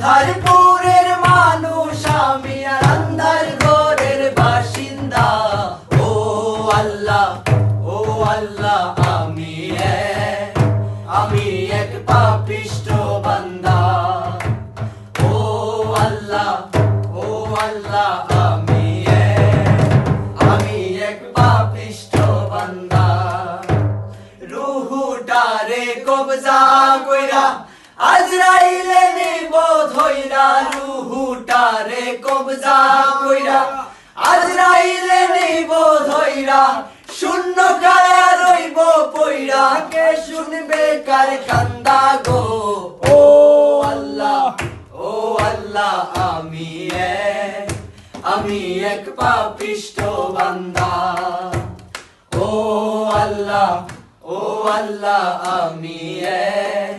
আন্ধারপুরের মানুষ, আমি আন্ধার বাসিন্দা। ও আল্লাহ ও আল্লাহ, আমি আমি এক পাপিষ্ট বান্দা। ও আল্লাহ ও আল্লাহ, আমি আমি এক পাপিষ্ট বান্দা। রুহুটারে কবজা কইরা ধইরা রুহুটারে কবজা কইরা। আজরাইলে নিব ধইরা শূন্য কায়া রইব পইরা। কে শুনবে কার কান্দা গো? ও আল্লাহ ও আল্লাহ, আমি এক আমি এক পাপিষ্ট বান্দা। ও আল্লাহ ও আল্লাহ, আমি এক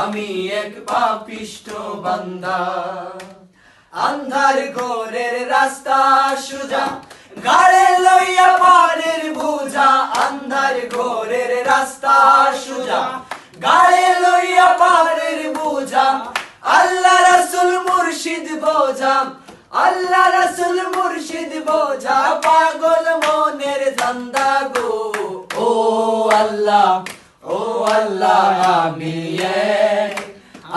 আমি এক পাপিষ্ট বান্দা। আন্ধার ঘোরের রাস্তা সুজা, গাড়ে লইয়া পারের বুঝা। আন্ধার ঘোরের রাস্তা সুজা, গাড়ে লইয়া পারের বুঝা। আল্লাহ রাসুল মুর্শিদ বোঝা, আল্লাহ রাসুল মুর্শিদ বোঝা। পাগল মনের ধান্দা গো। ও আল্লাহ ও আল্লাহ, আমি